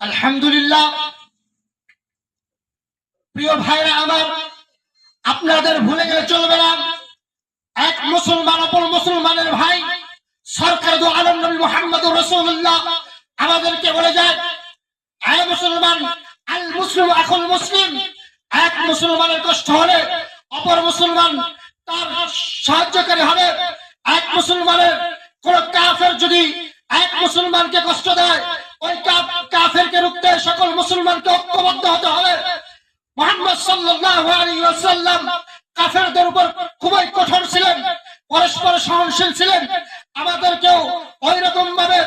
আলহামদুলিল্লাহ। প্রিয় ভাইরা আমার, আপনাদের ভুলে গেলে চলবে না। এক মুসলমান, অপর মুসলমানের ভাই, সরকার দু আলম নবী মোহাম্মদ রসুল্লাহ আমাদেরকে বলে যায় মুসলমান, আল মুসলিম এখন মুসলিম। এক মুসলমানের কষ্ট হলে অপর মুসলমান তার সাহায্যকারী হবে। এক মুসলমানের কোন কাফের যদি এক মুসলমানকে কষ্ট দেয় মুসলমানকে ঐক্যবদ্ধ হতে হবে। মোহাম্মদ ওয়াসাল্লাম কাফেরদের উপর খুবই কঠোর ছিলেন, পরস্পর সহনশীল ছিলেন। আমাদেরকেও ওই ভাবে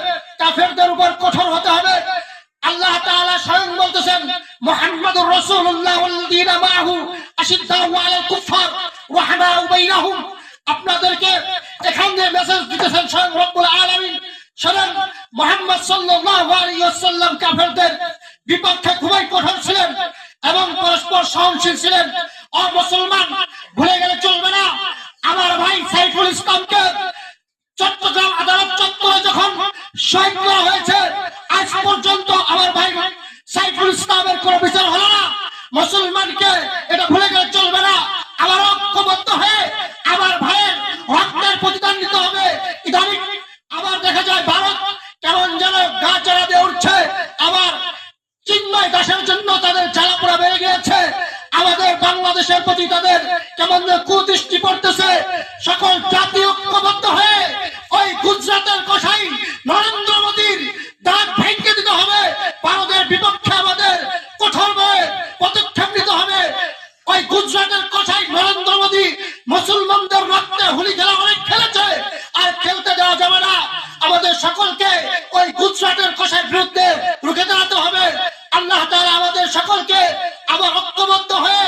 কাফেরদের উপর কঠোর হতে হবে। আল্লাহ তাআলা স্বয়ং বলতেছেন, মুহাম্মাদুর রাসূলুল্লাহ ওয়াল্লাযীনা মাআহু আশিদ্দাউ আলাল কুফফার রাহমাউ বাইনাহুম। আপনাদেরকে এখান দিয়ে মেসেজ দিতেছেন স্বয়ং রব্বুল আলামিন। শুনেন, মুহাম্মদ সাল্লাল্লাহু আলাইহি ওয়াসাল্লাম কাফেরদের বিপক্ষে খুবই কঠোর ছিলেন এবং পরস্পর সহনশীল ছিলেন। মুসলমান ভুলে গেলে চলবে না। আমার ভাই সাইফুল ইসলামকে চট্টগ্রাম আদালত চত্বরে যখন শহীদ করা হয়েছে আজ পর্যন্ত আমার ভাই সাইফুল ইসলামের কোন বিচার হলো না মুসলমানকে এটা ভুলে গেলে চলবে না আমার ঐক্যবদ্ধ হয়ে আমার ভাইয়ের রক্তের প্রতিদান নিতে হবে ইদানিং আবার দেখা যায় ভারত কেমন যেন গা চারা দিয়ে উঠছে আবার দাসের জন্য তাদের জ্বালাপোড়া বেড়ে গিয়েছে। আমাদের বাংলাদেশের প্রতি তাদের কেমন কুদৃষ্টি পড়তেছে। সকল জাতি ঐক্যবদ্ধ হয়ে ওই গুজরাটের কষাই নরেন্দ্র মোদীর দাঁত ভেঙে দিতে হবে। ভারতের বিপক্ষে আমাদের কঠোরভাবে পদক্ষেপ নিতে হবে। ওই গুজরাটের কষাই নরেন্দ্র মোদী মুসলমানদের রক্তে হোলি খেলা অনেক খেলেছে। আর খেলতে দেওয়া যাবে না। আমাদের সকলকে ওই গুজরাটের কষাই বিরুদ্ধে রুখে দাঁড়াতে হবে আল্লাহ তাআলা আমাদের সকলকে আবার ঐক্যবদ্ধ হয়ে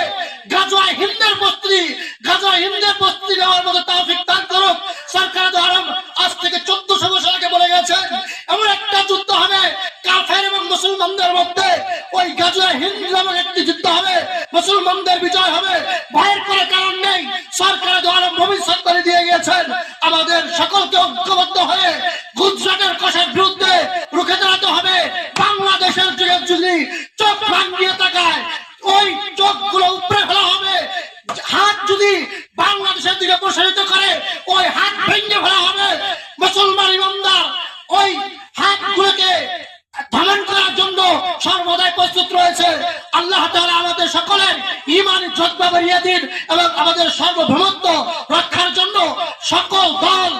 গাজওয়া হিন্দের প্রস্তুতি গাজওয়া হিন্দের প্রস্তুতি নেওয়ার মতো তৌফিক দান করুক। সরকার আরব আজ থেকে চোদ্দশো বছর আগে বলে গেছেন, এমন একটা যুদ্ধ হবে কাফের এবং মুসলমানদের মধ্যে, ওই গাজওয়া হিন্দ নামক একটি যুদ্ধ হবে, মুসলমানদের বিজয় হবে। ভয়ের কোনো কারণ নেই, সরকার আরব ভবিষ্যৎবাণী দিয়ে গিয়েছেন আমাদের সকলকে ঐক্যবদ্ধ হয়ে গুজরাটের কষার বিরুদ্ধে রুখে দাঁড়াতে হবে বাংলাদেশের যুগে যদি চোখ ভাঙিয়ে তাকায় ওই চোখগুলো উপরে ফেলা হবে। হাত যদি বাংলাদেশের দিকে প্রসারিত করে, ওই হাত ভেঙে ফেলা হবে। মুসলমান ইমামদার ওই হাতগুলোকে ধারণ করার জন্য সর্বদাই প্রস্তুত রয়েছে। আল্লাহ তাআলা আমাদের সকলের ইমান জজ্বা বাড়িয়ে দিন এবং আমাদের সর্বভৌমত্ব রক্ষার জন্য সকল দল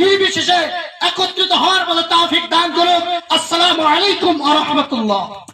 নির্বিশেষে একত্রিত হওয়ার মতো তৌফিক দান করুন। আসসালামু আলাইকুম ওয়া রাহমাতুল্লাহ।